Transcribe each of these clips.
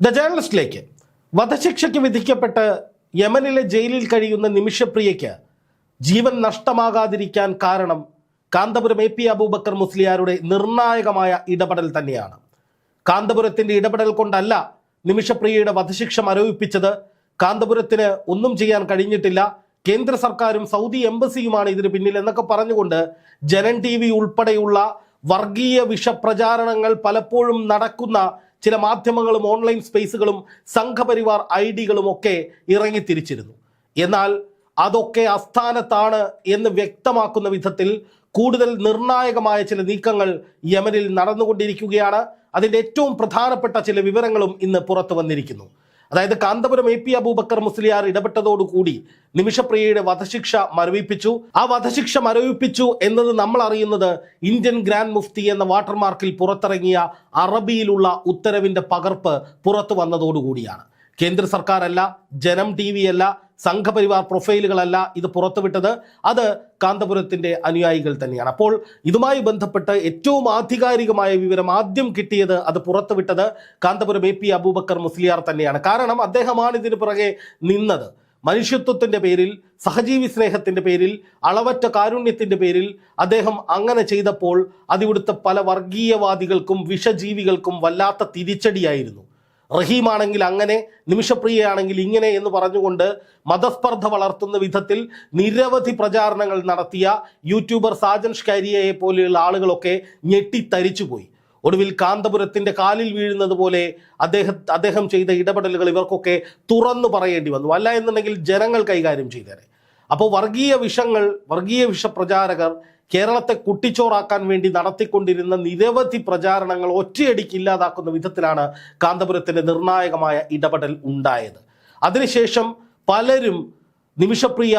The ജേർണലിസ്റ്റിലേക്ക്. വധശിക്ഷയ്ക്ക് വിധിക്കപ്പെട്ട് യമനിലെ ജയിലിൽ കഴിയുന്ന നിമിഷപ്രിയയ്ക്ക് ജീവൻ നഷ്ടമാകാതിരിക്കാൻ കാരണം കാന്തപുരം എ പി അബൂബക്കർ മുസ്ലിയാരുടെ നിർണായകമായ ഇടപെടൽ തന്നെയാണ്. കാന്തപുരത്തിന്റെ ഇടപെടൽ കൊണ്ടല്ല നിമിഷപ്രിയയുടെ വധശിക്ഷ മരവിപ്പിച്ചത്. കാന്തപുരത്തിന് ഒന്നും ചെയ്യാൻ കഴിഞ്ഞിട്ടില്ല. കേന്ദ്ര സർക്കാരും സൗദി എംബസിയുമാണ് ഇതിന് പിന്നിൽ എന്നൊക്കെ പറഞ്ഞുകൊണ്ട് ജനൻ ടി ഉൾപ്പെടെയുള്ള വർഗീയ വിഷപ്രചാരണങ്ങൾ പലപ്പോഴും നടക്കുന്ന ചില മാധ്യമങ്ങളും ഓൺലൈൻ സ്പേസുകളും സംഘപരിവാർ ഐ ഡികളും ഒക്കെ ഇറങ്ങിത്തിരിച്ചിരുന്നു. എന്നാൽ അതൊക്കെ അസ്ഥാനത്താണ് എന്ന് വ്യക്തമാക്കുന്ന വിധത്തിൽ കൂടുതൽ നിർണായകമായ ചില നീക്കങ്ങൾ യമനിൽ നടന്നുകൊണ്ടിരിക്കുകയാണ്. അതിന്റെ ഏറ്റവും പ്രധാനപ്പെട്ട ചില വിവരങ്ങളും ഇന്ന് പുറത്തു വന്നിരിക്കുന്നു. അതായത് കാന്തപുരം എ പി അബൂബക്കർ മുസ്ലിയാർ ഇടപെട്ടതോടുകൂടി നിമിഷപ്രിയയുടെ വധശിക്ഷ മരവിപ്പിച്ചു. ആ വധശിക്ഷ മരവിപ്പിച്ചു എന്നത് നമ്മൾ അറിയുന്നത് ഇന്ത്യൻ ഗ്രാൻഡ് മുഫ്തി എന്ന വാട്ടർമാർക്കിൽ പുറത്തിറങ്ങിയ അറബിയിലുള്ള ഉത്തരവിന്റെ പകർപ്പ് പുറത്തു വന്നതോടുകൂടിയാണ്. കേന്ദ്ര സർക്കാരല്ല ജനം ടി വി അല്ല സംഘപരിവാർ പ്രൊഫൈലുകളല്ല ഇത് പുറത്തുവിട്ടത്. അത് കാന്തപുരത്തിന്റെ അനുയായികൾ തന്നെയാണ്. അപ്പോൾ ഇതുമായി ബന്ധപ്പെട്ട് ഏറ്റവും ആധികാരികമായ വിവരം ആദ്യം കിട്ടിയത് അത് പുറത്തുവിട്ടത് കാന്തപുരം എ പി അബൂബക്കർ മുസ്ലിയാർ തന്നെയാണ്. കാരണം അദ്ദേഹമാണ് ഇതിന് പുറകെ നിന്നത്. മനുഷ്യത്വത്തിന്റെ പേരിൽ സഹജീവി സ്നേഹത്തിന്റെ പേരിൽ അളവറ്റ കാരുണ്യത്തിന്റെ പേരിൽ അദ്ദേഹം അങ്ങനെ ചെയ്തപ്പോൾ അതിവിടുത്തെ പല വർഗീയവാദികൾക്കും വിഷജീവികൾക്കും വല്ലാത്ത തിരിച്ചടിയായിരുന്നു. റഹീമാണെങ്കിൽ അങ്ങനെ നിമിഷപ്രിയയാണെങ്കിൽ ഇങ്ങനെ എന്ന് പറഞ്ഞുകൊണ്ട് മതസ്പർദ്ധ വളർത്തുന്ന വിധത്തിൽ നിരവധി പ്രചാരണങ്ങൾ നടത്തിയ യൂട്യൂബർ സാജൻ ഷ്കാരിയയെ പോലെയുള്ള ആളുകളൊക്കെ ഞെട്ടിത്തരിച്ചുപോയി. ഒടുവിൽ കാന്തപുരത്തിന്റെ കാലിൽ വീഴുന്നത് പോലെ അദ്ദേഹം അദ്ദേഹം ചെയ്ത ഇടപെടലുകൾ ഇവർക്കൊക്കെ തുറന്നു പറയേണ്ടി വന്നു. അല്ല എന്നുണ്ടെങ്കിൽ ജനങ്ങൾ കൈകാര്യം ചെയ്തേനെ. അപ്പോൾ വർഗീയ വിഷങ്ങൾ വർഗീയ വിഷപ്രചാരകർ കേരളത്തെ കുട്ടിച്ചോറാക്കാൻ വേണ്ടി നടത്തിക്കൊണ്ടിരുന്ന നിരവധി പ്രചാരണങ്ങൾ ഒറ്റയടിക്ക് ഇല്ലാതാക്കുന്ന വിധത്തിലാണ് കാന്തപുരത്തിന്റെ നിർണായകമായ ഇടപെടൽ ഉണ്ടായത്. അതിനുശേഷം പലരും നിമിഷപ്രിയ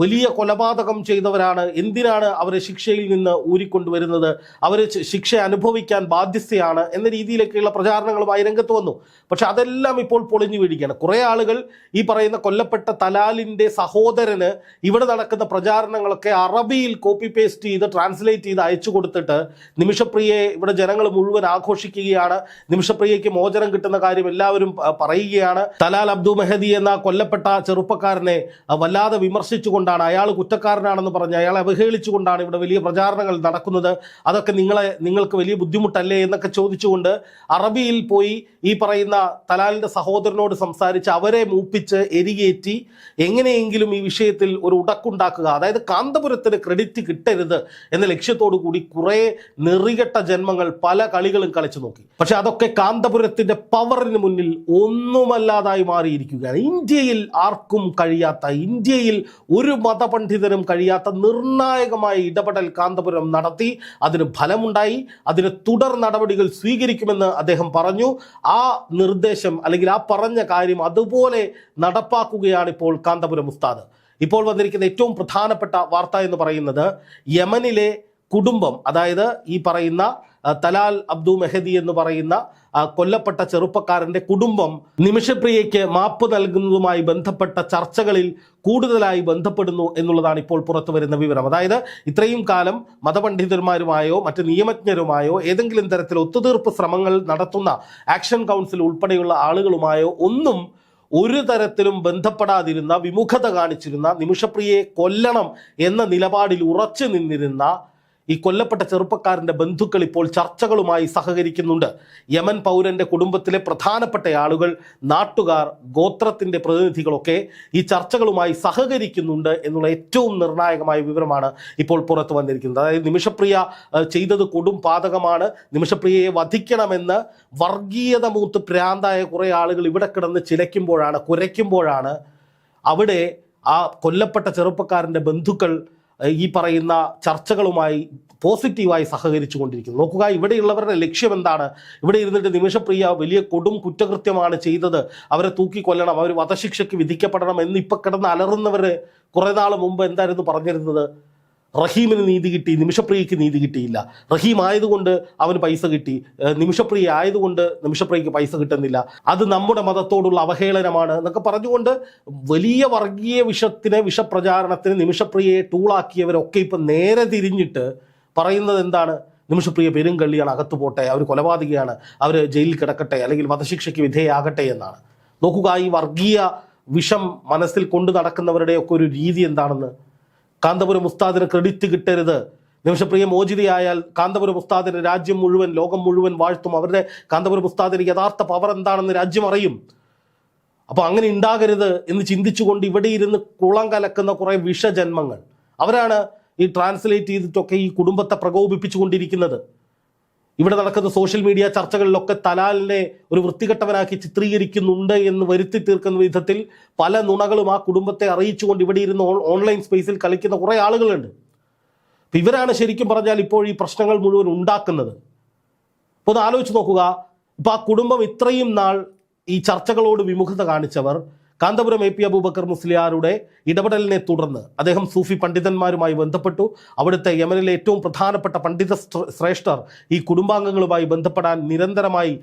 വലിയ കൊലപാതകം ചെയ്തവരാണ്. എന്തിനാണ് അവരെ ശിക്ഷയിൽ നിന്ന് ഊരിക്കൊണ്ടുവരുന്നത്? അവർ ശിക്ഷ അനുഭവിക്കാൻ ബാധ്യസ്ഥയാണ് എന്ന രീതിയിലൊക്കെയുള്ള പ്രചാരണങ്ങളുമായി രംഗത്ത് വന്നു. പക്ഷെ അതെല്ലാം ഇപ്പോൾ പൊളിഞ്ഞു വീഴുകയാണ്. കുറേ ആളുകൾ ഈ പറയുന്ന കൊല്ലപ്പെട്ട തലാലിന്റെ സഹോദരന് ഇവിടെ നടക്കുന്ന പ്രചാരണങ്ങളൊക്കെ അറബിയിൽ കോപ്പി പേസ്റ്റ് ചെയ്ത് ട്രാൻസ്ലേറ്റ് ചെയ്ത് അയച്ചു കൊടുത്തിട്ട് നിമിഷപ്രിയയെ ഇവിടെ ജനങ്ങൾ മുഴുവൻ ആഘോഷിക്കുകയാണ്. നിമിഷപ്രിയയ്ക്ക് മോചനം കിട്ടുന്ന കാര്യം എല്ലാവരും പറയുകയാണ്. തലാൽ അബ്ദു മെഹദി എന്ന കൊല്ലപ്പെട്ട ചെറുപ്പക്കാരനെ വല്ലാതെ വല്ലാതെ വിമർശിച്ചുകൊണ്ടാണ് അയാൾ കുറ്റക്കാരനാണെന്ന് പറഞ്ഞ് അയാളെ അവഹേളിച്ചുകൊണ്ടാണ് ഇവിടെ വലിയ പ്രചാരണങ്ങൾ നടക്കുന്നത്. അതൊക്കെ നിങ്ങളെ നിങ്ങൾക്ക് വലിയ ബുദ്ധിമുട്ടല്ലേ എന്നൊക്കെ ചോദിച്ചുകൊണ്ട് അറബിയിൽ പോയി ഈ പറയുന്ന തലാലിന്റെ സഹോദരനോട് സംസാരിച്ച് അവരെ മൂപ്പിച്ച് എരികേറ്റി എങ്ങനെയെങ്കിലും ഈ വിഷയത്തിൽ ഒരു ഉടക്കുണ്ടാക്കുക. അതായത് കാന്തപുരത്തിന് ക്രെഡിറ്റ് കിട്ടരുത് എന്ന ലക്ഷ്യത്തോടു കൂടി കുറേ നെറികെട്ട ജന്മങ്ങൾ പല കളികളും കളിച്ചു നോക്കി. പക്ഷെ അതൊക്കെ കാന്തപുരത്തിന്റെ പവറിന് മുന്നിൽ ഒന്നുമല്ലാതായി മാറിയിരിക്കുകയാണ്. ഇന്ത്യയിൽ ആർക്കും കഴിയാത്ത ഇന്ത്യയിൽ ഒരു മതപണ്ഡിതനും കഴിയാത്ത നിർണായകമായ ഇടപെടൽ കാന്തപുരം നടത്തി. അതിന് ഫലമുണ്ടായി. അതിന് തുടർ നടപടികൾ സ്വീകരിക്കുമെന്ന് അദ്ദേഹം പറഞ്ഞു. ആ നിർദ്ദേശം അല്ലെങ്കിൽ ആ പറഞ്ഞ കാര്യം അതുപോലെ നടപ്പാക്കുകയാണ് ഇപ്പോൾ കാന്തപുരം ഉസ്താദ്. ഇപ്പോൾ വന്നിരിക്കുന്ന ഏറ്റവും പ്രധാനപ്പെട്ട വാർത്ത എന്ന് പറയുന്നത് യമനിലെ കുടുംബം അതായത് ഈ പറയുന്ന തലാൽ അബ്ദു മെഹദി എന്ന് പറയുന്ന കൊല്ലപ്പെട്ട ചെറുപ്പക്കാരന്റെ കുടുംബം നിമിഷപ്രിയയ്ക്ക് മാപ്പ് നൽകുന്നതുമായി ബന്ധപ്പെട്ട ചർച്ചകളിൽ കൂടുതലായി ബന്ധപ്പെടുന്നു എന്നുള്ളതാണ് ഇപ്പോൾ പുറത്തു വരുന്ന വിവരം. അതായത് ഇത്രയും കാലം മതപണ്ഡിതന്മാരുമായോ മറ്റ് നിയമജ്ഞരുമായോ ഏതെങ്കിലും തരത്തിൽ ഒത്തുതീർപ്പ് ശ്രമങ്ങൾ നടത്തുന്ന ആക്ഷൻ കൗൺസിൽ ഉൾപ്പെടെയുള്ള ആളുകളുമായോ ഒന്നും ഒരു തരത്തിലും ബന്ധപ്പെടാതിരുന്ന വിമുഖത കാണിച്ചിരുന്ന നിമിഷപ്രിയയെ കൊല്ലണം എന്ന നിലപാടിൽ ഉറച്ചു നിന്നിരുന്ന ഈ കൊല്ലപ്പെട്ട ചെറുപ്പക്കാരന്റെ ബന്ധുക്കൾ ഇപ്പോൾ ചർച്ചകളുമായി സഹകരിക്കുന്നുണ്ട്. യമൻ പൗരന്റെ കുടുംബത്തിലെ പ്രധാനപ്പെട്ട ആളുകൾ നാട്ടുകാർ ഗോത്രത്തിന്റെ പ്രതിനിധികളൊക്കെ ഈ ചർച്ചകളുമായി സഹകരിക്കുന്നുണ്ട് എന്നുള്ള ഏറ്റവും നിർണായകമായ വിവരമാണ് ഇപ്പോൾ പുറത്തു വന്നിരിക്കുന്നത്. അതായത് നിമിഷപ്രിയ ചെയ്തത് കൊടും പാതകമാണ്. നിമിഷപ്രിയയെ വധിക്കണമെന്ന് വർഗീയത മൂത്ത് പ്രാന്തായ കുറേ ആളുകൾ ഇവിടെ കിടന്ന് ചിലയ്ക്കുമ്പോഴാണ് കുരയ്ക്കുമ്പോഴാണ് അവിടെ ആ കൊല്ലപ്പെട്ട ചെറുപ്പക്കാരന്റെ ബന്ധുക്കൾ ഈ പറയുന്ന ചർച്ചകളുമായി പോസിറ്റീവായി സഹകരിച്ചു കൊണ്ടിരിക്കുന്നു നോക്കുക ഇവിടെയുള്ളവരുടെ ലക്ഷ്യം എന്താണ് ഇവിടെ ഇരുന്നിട്ട് നിമിഷപ്രിയ വലിയ കൊടും കുറ്റകൃത്യമാണ് ചെയ്തത്. അവരെ തൂക്കിക്കൊല്ലണം അവർ വധശിക്ഷയ്ക്ക് വിധിക്കപ്പെടണം എന്ന് ഇപ്പം കിടന്ന് അലറുന്നവർ കുറേ നാൾ മുമ്പ് എന്തായിരുന്നു പറഞ്ഞിരുന്നത്? റഹീമിന് നീതി കിട്ടി നിമിഷപ്രിയയ്ക്ക് നീതി കിട്ടിയില്ല. റഹീം ആയതുകൊണ്ട് അവന് പൈസ കിട്ടി. നിമിഷപ്രിയ ആയതുകൊണ്ട് നിമിഷപ്രിയയ്ക്ക് പൈസ കിട്ടുന്നില്ല. അത് നമ്മുടെ മതത്തോടുള്ള അവഹേളനമാണ് എന്നൊക്കെ പറഞ്ഞുകൊണ്ട് വലിയ വർഗീയ വിഷത്തിന് വിഷപ്രചാരണത്തിന് നിമിഷപ്രിയയെ ടൂളാക്കിയവരൊക്കെ ഇപ്പം നേരെ തിരിഞ്ഞിട്ട് പറയുന്നത് എന്താണ്? നിമിഷപ്രിയ പെരുങ്കള്ളിയാണ് അകത്തു പോട്ടെ അവർ കൊലപാതകയാണ് അവർ ജയിലിൽ കിടക്കട്ടെ അല്ലെങ്കിൽ വധശിക്ഷയ്ക്ക് വിധേയമാകട്ടെ എന്നാണ്. നോക്കുക ഈ വർഗീയ വിഷം മനസ്സിൽ കൊണ്ടു നടക്കുന്നവരുടെയൊക്കെ ഒരു രീതി എന്താണെന്ന്? കാന്തപുരം ഉസ്താദിന് ക്രെഡിറ്റ് കിട്ടരുത്. നിമിഷപ്രിയ മോചിതയായാൽ കാന്തപുരം ഉസ്താദിന് രാജ്യം മുഴുവൻ ലോകം മുഴുവൻ വാഴ്ത്തും. അവരുടെ കാന്തപുരം ഉസ്താദിന് യഥാർത്ഥ പവർ എന്താണെന്ന് രാജ്യം അറിയും. അപ്പോൾ അങ്ങനെ ഉണ്ടാകരുത് എന്ന് ചിന്തിച്ചുകൊണ്ട് ഇവിടെ ഇരുന്ന് കുളം കലക്കുന്ന കുറേ വിഷജന്മങ്ങൾ. അവരാണ് ഈ ട്രാൻസ്ലേറ്റ് ചെയ്തിട്ടൊക്കെ ഈ കുടുംബത്തെ പ്രകോപിപ്പിച്ചുകൊണ്ടിരിക്കുന്നത്. ഇവിടെ നടക്കുന്ന സോഷ്യൽ മീഡിയ ചർച്ചകളിലൊക്കെ തലാലിനെ ഒരു വൃത്തികെട്ടവനാക്കി ചിത്രീകരിക്കുന്നുണ്ട് എന്ന് വരുത്തി തീർക്കുന്ന വിധത്തിൽ പല നുണകളും ആ കുടുംബത്തെ അറിയിച്ചുകൊണ്ട് ഇവിടെ ഇരുന്ന് ഓൺലൈൻ സ്പേസിൽ കളിക്കുന്ന കുറേ ആളുകളുണ്ട്. അപ്പം ഇവരാണ് ശരിക്കും പറഞ്ഞാൽ ഇപ്പോൾ ഈ പ്രശ്നങ്ങൾ മുഴുവൻ ഉണ്ടാക്കുന്നത്. അപ്പോൾ ഒന്ന് ആലോചിച്ച് നോക്കുക. ഇപ്പോൾ ആ കുടുംബം ഇത്രയും നാൾ ഈ ചർച്ചകളോട് വിമുഖത കാണിച്ചവർ കാന്തപുരം എ പി അബൂബക്കർ മുസ്ലിയാരുടെ ഇടപെടലിനെ തുടർന്ന് അദ്ദേഹം സൂഫി പണ്ഡിതന്മാരുമായി ബന്ധപ്പെട്ടു. അവിടുത്തെ യമനിലെ ഏറ്റവും പ്രധാനപ്പെട്ട പണ്ഡിത ശ്രേഷ്ഠർ ഈ കുടുംബാംഗങ്ങളുമായി ബന്ധപ്പെടാൻ നിരന്തരമായി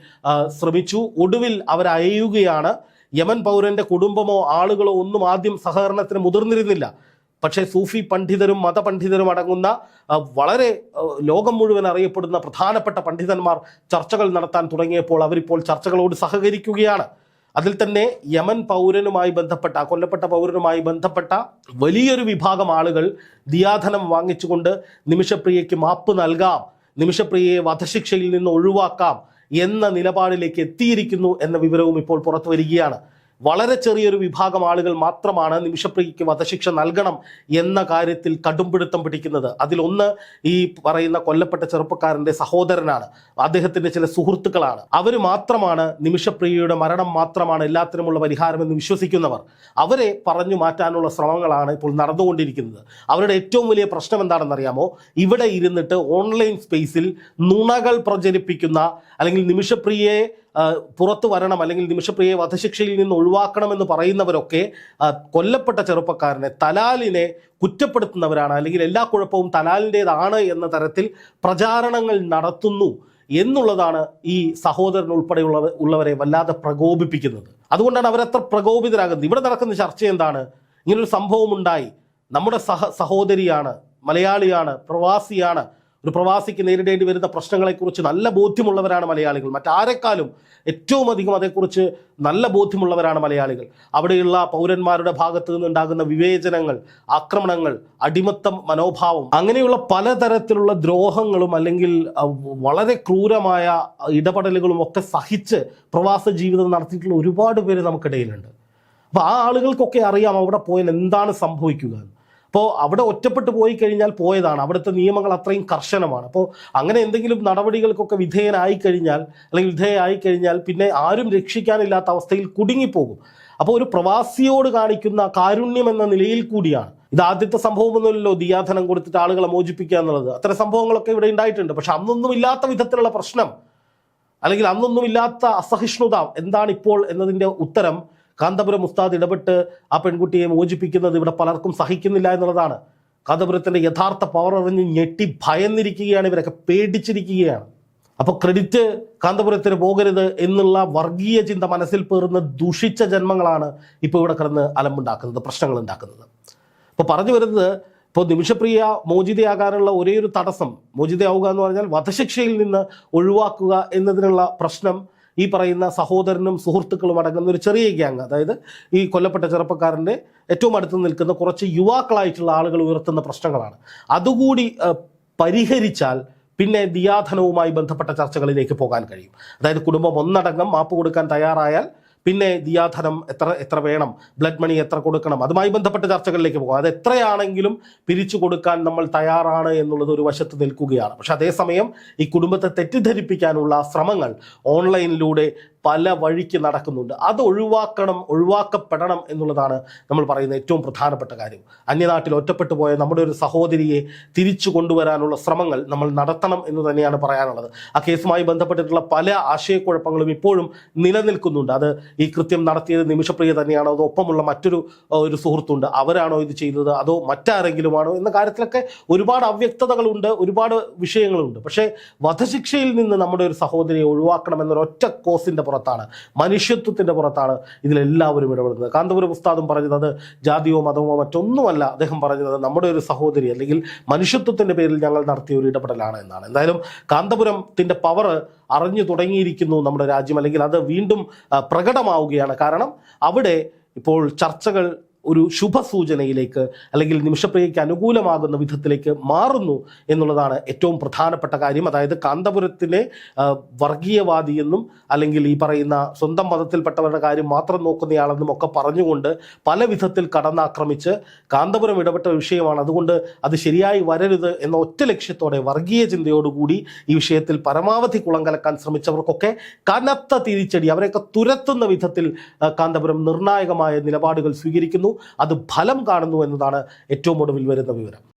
ശ്രമിച്ചു. ഒടുവിൽ അവരയയുകയാണ്. യമൻ പൗരന്റെ കുടുംബമോ ആളുകളോ ഒന്നും ആദ്യം സഹകരണത്തിന് മുതിർന്നിരുന്നില്ല. പക്ഷേ സൂഫി പണ്ഡിതരും മതപണ്ഡിതരും അടങ്ങുന്ന വളരെ ലോകം മുഴുവൻ അറിയപ്പെടുന്ന പ്രധാനപ്പെട്ട പണ്ഡിതന്മാർ ചർച്ചകൾ നടത്താൻ തുടങ്ങിയപ്പോൾ അവരിപ്പോൾ ചർച്ചകളോട് സഹകരിക്കുകയാണ്. അതിൽ തന്നെ യമൻ പൗരനുമായി ബന്ധപ്പെട്ട കൊല്ലപ്പെട്ട പൗരനുമായി ബന്ധപ്പെട്ട വലിയൊരു വിഭാഗം ആളുകൾ ദിയാധനം വാങ്ങിച്ചുകൊണ്ട് നിമിഷപ്രിയയ്ക്ക് മാപ്പ് നൽകാം. നിമിഷപ്രിയയെ വധശിക്ഷയിൽ നിന്ന് ഒഴിവാക്കാം എന്ന നിലപാടിലേക്ക് എത്തിയിരിക്കുന്നു എന്ന വിവരവും ഇപ്പോൾ പുറത്തു വരികയാണ്. വളരെ ചെറിയൊരു വിഭാഗം ആളുകൾ മാത്രമാണ് നിമിഷപ്രിയയ്ക്ക് വധശിക്ഷ നൽകണം എന്ന കാര്യത്തിൽ കടുംപിടുത്തം പിടിക്കുന്നത്. അതിലൊന്ന് ഈ പറയുന്ന കൊല്ലപ്പെട്ട ചെറുപ്പക്കാരന്റെ സഹോദരനാണ്. അദ്ദേഹത്തിന്റെ ചില സുഹൃത്തുക്കളാണ്. അവർ മാത്രമാണ് നിമിഷപ്രിയയുടെ മരണം മാത്രമാണ് എല്ലാത്തിനുമുള്ള പരിഹാരമെന്ന് വിശ്വസിക്കുന്നവർ. അവരെ പറഞ്ഞു മാറ്റാനുള്ള ശ്രമങ്ങളാണ് ഇപ്പോൾ നടന്നുകൊണ്ടിരിക്കുന്നത്. അവരുടെ ഏറ്റവും വലിയ പ്രശ്നം എന്താണെന്നറിയാമോ? ഇവിടെ ഇരുന്നിട്ട് ഓൺലൈൻ സ്പേസിൽ നുണകൾ പ്രചരിപ്പിക്കുന്ന അല്ലെങ്കിൽ നിമിഷപ്രിയയെ പുറത്തു വരണം അല്ലെങ്കിൽ നിമിഷപ്രിയയെ വധശിക്ഷയിൽ നിന്ന് ഒഴിവാക്കണമെന്ന് പറയുന്നവരൊക്കെ കൊല്ലപ്പെട്ട ചെറുപ്പക്കാരനെ തലാലിനെ കുറ്റപ്പെടുത്തുന്നവരാണ് അല്ലെങ്കിൽ എല്ലാ കുഴപ്പവും തലാലിന്റെതാണ് എന്ന തരത്തിൽ പ്രചാരണങ്ങൾ നടത്തുന്നു എന്നുള്ളതാണ് ഈ സഹോദരൻ ഉൾപ്പെടെയുള്ള ഉള്ളവരെ വല്ലാതെ പ്രകോപിപ്പിക്കുന്നത്. അതുകൊണ്ടാണ് അവരത്ര പ്രകോപിതരാകുന്നത്. ഇവിടെ നടക്കുന്ന ചർച്ച എന്താണ്? ഇങ്ങനൊരു സംഭവം ഉണ്ടായി നമ്മുടെ സഹ സഹോദരിയാണ് മലയാളിയാണ് പ്രവാസിയാണ് ഒരു പ്രവാസിക്ക് നേരിടേണ്ടി വരുന്ന പ്രശ്നങ്ങളെക്കുറിച്ച് നല്ല ബോധ്യമുള്ളവരാണ് മലയാളികൾ. മറ്റാരെക്കാളും ഏറ്റവും അധികം അതേക്കുറിച്ച് നല്ല ബോധ്യമുള്ളവരാണ് മലയാളികൾ. അവിടെയുള്ള പൗരന്മാരുടെ ഭാഗത്ത് നിന്നുണ്ടാകുന്ന വിവേചനങ്ങൾ ആക്രമണങ്ങൾ അടിമത്തം മനോഭാവം അങ്ങനെയുള്ള പലതരത്തിലുള്ള ദ്രോഹങ്ങളും അല്ലെങ്കിൽ വളരെ ക്രൂരമായ ഇടപെടലുകളും ഒക്കെ സഹിച്ച് പ്രവാസ ജീവിതം നടത്തിയിട്ടുള്ള ഒരുപാട് പേര് നമുക്കിടയിലുണ്ട്. അപ്പോൾ ആ ആളുകൾക്കൊക്കെ അറിയാം അവിടെ പോയാൽ എന്താണ് സംഭവിക്കുക എന്ന്. അപ്പോൾ അവിടെ ഒറ്റപ്പെട്ടു പോയി കഴിഞ്ഞാൽ പോയതാണ്. അവിടുത്തെ നിയമങ്ങൾ അത്രയും കർശനമാണ്. അപ്പോൾ അങ്ങനെ എന്തെങ്കിലും നടപടികൾക്കൊക്കെ വിധേയനായി കഴിഞ്ഞാൽ അല്ലെങ്കിൽ വിധേയമായി കഴിഞ്ഞാൽ പിന്നെ ആരും രക്ഷിക്കാനില്ലാത്ത അവസ്ഥയിൽ കുടുങ്ങിപ്പോകും. അപ്പോൾ ഒരു പ്രവാസിയോട് കാണിക്കുന്ന കാരുണ്യം എന്ന നിലയിൽ കൂടിയാണ്. ഇത് ആദ്യത്തെ സംഭവമൊന്നുമല്ലല്ലോ ദിയാധനം കൊടുത്തിട്ട് ആളുകളെ മോചിപ്പിക്കുക എന്നുള്ളത്. അത്തരം സംഭവങ്ങളൊക്കെ ഇവിടെ ഉണ്ടായിട്ടുണ്ട്. പക്ഷെ അന്നൊന്നും ഇല്ലാത്ത വിധത്തിലുള്ള പ്രശ്നം അല്ലെങ്കിൽ അന്നൊന്നും ഇല്ലാത്ത അസഹിഷ്ണുത എന്താണ് ഇപ്പോൾ എന്നതിന്റെ ഉത്തരം കാന്തപുരം ഉസ്താദ് ഇടപെട്ട് ആ പെൺകുട്ടിയെ മോചിപ്പിക്കുന്നത് ഇവിടെ പലർക്കും സഹിക്കുന്നില്ല എന്നുള്ളതാണ്. കാന്തപുരത്തിന്റെ യഥാർത്ഥ പവർ അറിഞ്ഞ് ഞെട്ടി ഭയന്നിരിക്കുകയാണ് ഇവരൊക്കെ പേടിച്ചിരിക്കുകയാണ്. അപ്പോൾ ക്രെഡിറ്റ് കാന്തപുരത്തിന് പോകരുത് എന്നുള്ള വർഗീയ ചിന്ത മനസ്സിൽ പേറുന്ന ദുഷിച്ച ജന്മങ്ങളാണ് ഇപ്പോൾ ഇവിടെ കിടന്ന് അലമ്പുണ്ടാക്കുന്നത് പ്രശ്നങ്ങൾ ഉണ്ടാക്കുന്നത്. അപ്പോൾ പറഞ്ഞു വരുന്നത് ഇപ്പോൾ നിമിഷപ്രിയ മോചിതയാകാനുള്ള ഒരേ ഒരു തടസ്സം മോചിതയാവുക എന്ന് പറഞ്ഞാൽ വധശിക്ഷയിൽ നിന്ന് ഒഴിവാക്കുക എന്നതിനുള്ള പ്രശ്നം ഈ പറയുന്ന സഹോദരനും സുഹൃത്തുക്കളും അടങ്ങുന്ന ഒരു ചെറിയ ഗ്യാങ് അതായത് ഈ കൊല്ലപ്പെട്ട ചെറുപ്പക്കാരന്റെ ഏറ്റവും അടുത്ത് നിൽക്കുന്ന കുറച്ച് യുവാക്കളായിട്ടുള്ള ആളുകൾ ഉയർത്തുന്ന പ്രശ്നങ്ങളാണ്. അതുകൂടി പരിഹരിച്ചാൽ പിന്നെ ദിയാധനവുമായി ബന്ധപ്പെട്ട ചർച്ചകളിലേക്ക് പോകാൻ കഴിയും. അതായത് കുടുംബം ഒന്നടങ്കം മാപ്പ് കൊടുക്കാൻ തയ്യാറായാൽ പിന്നെ ദിയാധനം എത്ര എത്ര വേണം? ബ്ലഡ് മണി എത്ര കൊടുക്കണം? അതുമായി ബന്ധപ്പെട്ട ചർച്ചകളിലേക്ക് പോകും. അത് എത്രയാണെങ്കിലും പിരിച്ചു കൊടുക്കാൻ നമ്മൾ തയ്യാറാണ് എന്നുള്ളത് ഒരു വശത്ത് നിൽക്കുകയാണ്. പക്ഷെ അതേസമയം ഈ കുടുംബത്തെ തെറ്റിദ്ധരിപ്പിക്കാനുള്ള ശ്രമങ്ങൾ ഓൺലൈനിലൂടെ പല വഴിക്ക് നടക്കുന്നുണ്ട്. അത് ഒഴിവാക്കണം ഒഴിവാക്കപ്പെടണം എന്നുള്ളതാണ് നമ്മൾ പറയുന്ന ഏറ്റവും പ്രധാനപ്പെട്ട കാര്യം. അന്യനാട്ടിൽ ഒറ്റപ്പെട്ടു പോയ നമ്മുടെ ഒരു സഹോദരിയെ തിരിച്ചു കൊണ്ടുവരാനുള്ള ശ്രമങ്ങൾ നമ്മൾ നടത്തണം എന്ന് തന്നെയാണ് പറയാനുള്ളത്. ആ കേസുമായി ബന്ധപ്പെട്ടിട്ടുള്ള പല ആശയക്കുഴപ്പങ്ങളും ഇപ്പോഴും നിലനിൽക്കുന്നുണ്ട്. അത് ഈ കൃത്യം നടത്തിയത് നിമിഷപ്രിയ തന്നെയാണോ? അതോ ഒപ്പമുള്ള മറ്റൊരു ഒരു സുഹൃത്തുണ്ട്. അവരാണോ ഇത് ചെയ്തത്? അതോ മറ്റാരെങ്കിലുമാണോ? എന്ന കാര്യത്തിലൊക്കെ ഒരുപാട് അവ്യക്തതകളുണ്ട് ഒരുപാട് വിഷയങ്ങളുണ്ട്. പക്ഷേ വധശിക്ഷയിൽ നിന്ന് നമ്മുടെ ഒരു സഹോദരിയെ ഒഴിവാക്കണം എന്നൊരൊറ്റ കോസിന്റെ പുറത്താണ്. മനുഷ്യത്വത്തിന്റെ പുറത്താണ് ഇതിലെല്ലാവരും ഇടപെടുന്നത്. കാന്തപുരം ഉസ്താദും പറഞ്ഞത് ജാതിയോ മതമോ മറ്റൊന്നുമല്ല. അദ്ദേഹം പറഞ്ഞത് നമ്മുടെ ഒരു സഹോദരി അല്ലെങ്കിൽ മനുഷ്യത്വത്തിന്റെ പേരിൽ ഞങ്ങൾ നടത്തിയ ഒരു ഇടപെടലാണ് എന്നാണ്. എന്തായാലും കാന്തപുരത്തിന്റെ പവർ അറിഞ്ഞു തുടങ്ങിയിരിക്കുന്നു നമ്മുടെ രാജ്യം. അല്ലെങ്കിൽ അത് വീണ്ടും പ്രകടമാവുകയാണ്. കാരണം അവിടെ ഇപ്പോൾ ചർച്ചകൾ ഒരു ശുഭസൂചനയിലേക്ക് അല്ലെങ്കിൽ നിമിഷപ്രിയയ്ക്ക് അനുകൂലമാകുന്ന വിധത്തിലേക്ക് മാറുന്നു എന്നുള്ളതാണ് ഏറ്റവും പ്രധാനപ്പെട്ട കാര്യം. അതായത് കാന്തപുരത്തിലെ വർഗീയവാദി എന്നും അല്ലെങ്കിൽ ഈ പറയുന്ന സ്വന്തം മതത്തിൽപ്പെട്ടവരുടെ കാര്യം മാത്രം നോക്കുന്നയാളെന്നും ഒക്കെ പറഞ്ഞുകൊണ്ട് പല വിധത്തിൽ കടന്നാക്രമിച്ച് കാന്തപുരം ഇടപെട്ട വിഷയമാണ്. അതുകൊണ്ട് അത് ശരിയായി വരരുത് എന്ന ഒറ്റ ലക്ഷ്യത്തോടെ വർഗീയ ചിന്തയോടുകൂടി ഈ വിഷയത്തിൽ പരമാവധി കുളം കലക്കാൻ ശ്രമിച്ചവർക്കൊക്കെ കനത്ത തിരിച്ചടി അവരെയൊക്കെ തുരത്തുന്ന വിധത്തിൽ കാന്തപുരം നിർണായകമായ നിലപാടുകൾ സ്വീകരിക്കുന്നു. അത് ഫലം കാണുന്നു എന്നതാണ് ഏറ്റവും ഒടുവിൽ വരുന്ന വിവരം.